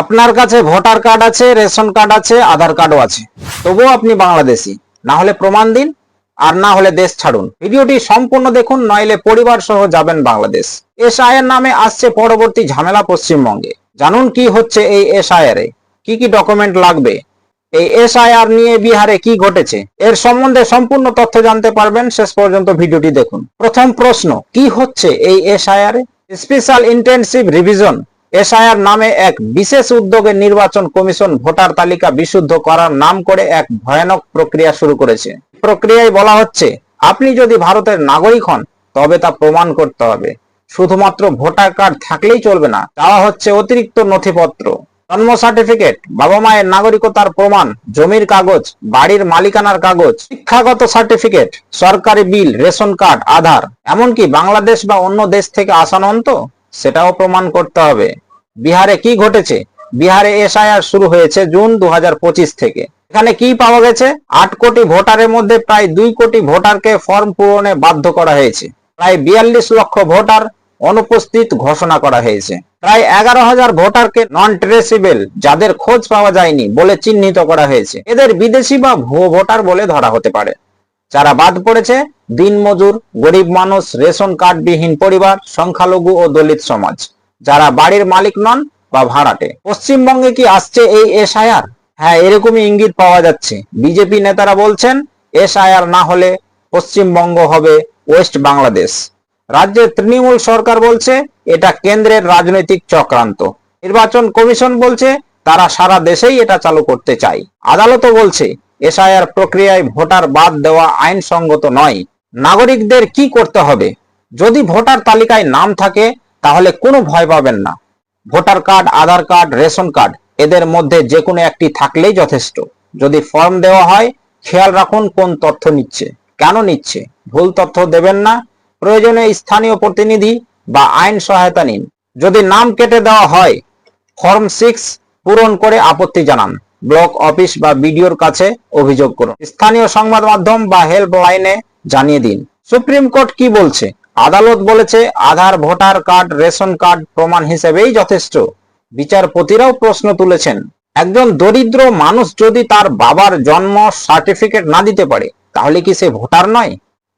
আপনার কাছে voter card আছে, রেশন কার্ড আছে, আধার কার্ডও আছে। তবুও আপনি বাংলাদেশি। না হলে প্রমাণ দিন, আর না হলে দেশ ছাড়ুন। ভিডিওটি সম্পূর্ণ দেখুন, নইলে পরিবার সহ যাবেন বাংলাদেশ। এসআইআর নামে আসছে পরবর্তী ঝামেলা পশ্চিমবঙ্গে। জানুন কি হচ্ছে এই এসআইআর এ। কি কি ডকুমেন্ট লাগবে? এই এসআইআর নিয়ে বিহারে কি ঘটেছে? এর সম্বন্ধে সম্পূর্ণ তথ্য জানতে পারবেন, শেষ পর্যন্ত ভিডিওটি দেখুন। প্রথম প্রশ্ন, কি হচ্ছে এই SIR special intensive revision SIR নামে এক বিশেষ উদ্যোগে নির্বাচন কমিশন ভোটার তালিকা বিশুদ্ধ করার নাম করে এক ভয়ানক প্রক্রিয়া শুরু করেছে। প্রক্রিয়ায় বলা হচ্ছে, আপনি যদি ভারতের নাগরিক হন, তবে তা প্রমাণ করতে হবে। শুধুমাত্র ভোটার কার্ড থাকলেই চলবে না চাওয়া হচ্ছে অতিরিক্ত নথিপত্র। জন্ম সার্টিফিকেট, বাবা মায়ের নাগরিকতার প্রমাণ, জমির কাগজ, বাড়ির মালিকানার কাগজ, শিক্ষাগত সার্টিফিকেট, সরকারি বিল, রেশন কার্ড, আধার। এমনকি বাংলাদেশ বা অন্য দেশ থেকে আসানন তো, সেটাও প্রমাণ করতে হবে। বিহারে কি ঘটেছে? বিহারে এসআইআর শুরু হয়েছে জুন দু হাজার পঁচিশ থেকে। এখানে কি পাওয়া গেছে? আট কোটি ভোটারের মধ্যে প্রায় দুই কোটি ভোটারকে ফর্ম পূরণে বাধ্য করা হয়েছে। প্রায় বিয়াল্লিশ লক্ষ ভোটার অনুপস্থিত ঘোষণা করা হয়েছে। প্রায় এগারো হাজার ভোটারকে নন ট্রেসেবল যাদের খোঁজ পাওয়া যায়নি বলে চিহ্নিত করা হয়েছে। এদের বিদেশি বা ভুয়ো ভোটার বলে ধরা হতে পারে। যারা বাদ পড়েছে, দিনমজুর, গরিব মানুষ, রেশন কার্ড বিহীন পরিবার, সংখ্যালঘু ও দলিত সমাজ। যারা বাড়ির মালিক নন বা ভাড়াটে। পশ্চিমবঙ্গে কি আসছে এই এসআইআর? হ্যাঁ এরকমই ইঙ্গিত পাওয়া যাচ্ছে। বিজেপি নেতারা বলছেন, এসআইআর না হলে পশ্চিমবঙ্গ হবে ওয়েস্ট বাংলাদেশ। রাজ্যের তৃণমূল সরকার বলছে, এটা কেন্দ্রের রাজনৈতিক চক্রান্ত। নির্বাচন কমিশন বলছে, তারা সারা দেশেই এটা চালু করতে চায়। আদালতও বলছে, এসআইআর প্রক্রিয়ায় ভোটার বাদ দেওয়া আইনসঙ্গত নয়। নাগরিকদের কি করতে হবে? যদি ভোটার তালিকায় নাম থাকে তাহলে কোনো ভয় পাবেন না। Voter card, Aadhaar card, ration card, এদের মধ্যে যে কোনো একটি থাকলেই যথেষ্ট। যদি ফর্ম দেওয়া হয়, খেয়াল রাখুন কোন তথ্য নিচ্ছে, কেন নিচ্ছে। ভুল তথ্য দেবেন না, প্রয়োজনে স্থানীয় প্রতিনিধি বা আইন সহায়তা নিন। যদি নাম কেটে দেওয়া হয়, ফর্ম সিক্স পূরণ করে আপত্তি জানান। ব্লক অফিস বা বিডিওর কাছে অভিযোগ করুন। স্থানীয় সংবাদ মাধ্যম বা হেল্প লাইনে জানিয়ে দিন। সুপ্রিম কোর্ট কি বলছে? আদালত বলেছে, Aadhaar, voter card, ration card প্রমাণ হিসেবেই যথেষ্ট। বিচারপতিরাও প্রশ্ন তুলেছেন, একজন দরিদ্র মানুষ যদি তার বাবার জন্ম সার্টিফিকেট না দিতে পারে, তাহলে কি সে ভোটার নয়?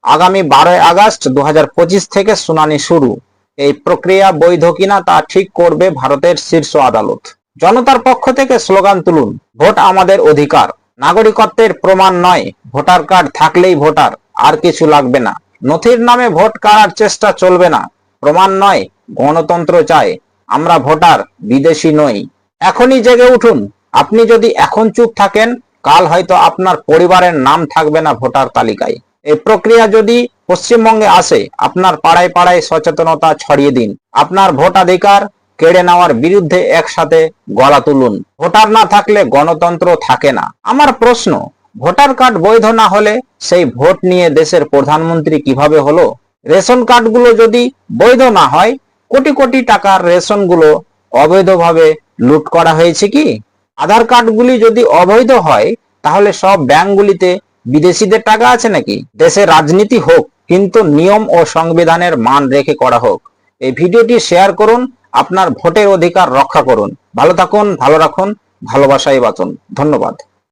আগামী বারোই আগস্ট দুহাজার পঁচিশ থেকে শুনানি শুরু। এই প্রক্রিয়া বৈধ কিনা তা ঠিক করবে ভারতের শীর্ষ আদালত। জনতার পক্ষ থেকে স্লোগান তুলুন, ভোট আমাদের অধিকার। নাগরিকত্বের প্রমাণ নয়, ভোটার কার্ড থাকলেই ভোটার, আর কিছু লাগবে না। নথির নামে ভোট কাড়ার চেষ্টা চলবে না। প্রমাণ নয়, গণতন্ত্র চায়। আমরা ভোটার, বিদেশি নই। এখনই জেগে উঠুন। আপনি যদি এখন চুপ থাকেন, কাল হয়তো আপনার পরিবারের নাম থাকবে না ভোটার তালিকায়। এই প্রক্রিয়া যদি পশ্চিমবঙ্গে আসে, আপনার পাড়ায় পাড়ায় সচেতনতা ছড়িয়ে দিন। আপনার ভোটাধিকার কেড়ে নেওয়ার বিরুদ্ধে একসাথে গলা তুলুন। ভোটার না থাকলে গণতন্ত্র থাকে না। আমার প্রশ্ন ভোটার কার্ড বৈধ না হলে সেই ভোট নিয়ে দেশের প্রধানমন্ত্রী কীভাবে হলো? রেশন কার্ডগুলো যদি বৈধ না হয়, কোটি কোটি টাকার রেশনগুলো অবৈধভাবে লুট করা হয়েছে কি? আধার কার্ডগুলি যদি অবৈধ হয়, তাহলে সব ব্যাংকগুলিতে বিদেশিদের টাকা আছে নাকি? দেশে রাজনীতি হোক, কিন্তু নিয়ম ও সংবিধানের মান রেখে করা হোক। এই ভিডিওটি শেয়ার করুন, আপনার ভোটের অধিকার রক্ষা করুন। ভালো থাকুন, ভালো রাখুন, ভালোবাসাই বাঁচুন। ধন্যবাদ।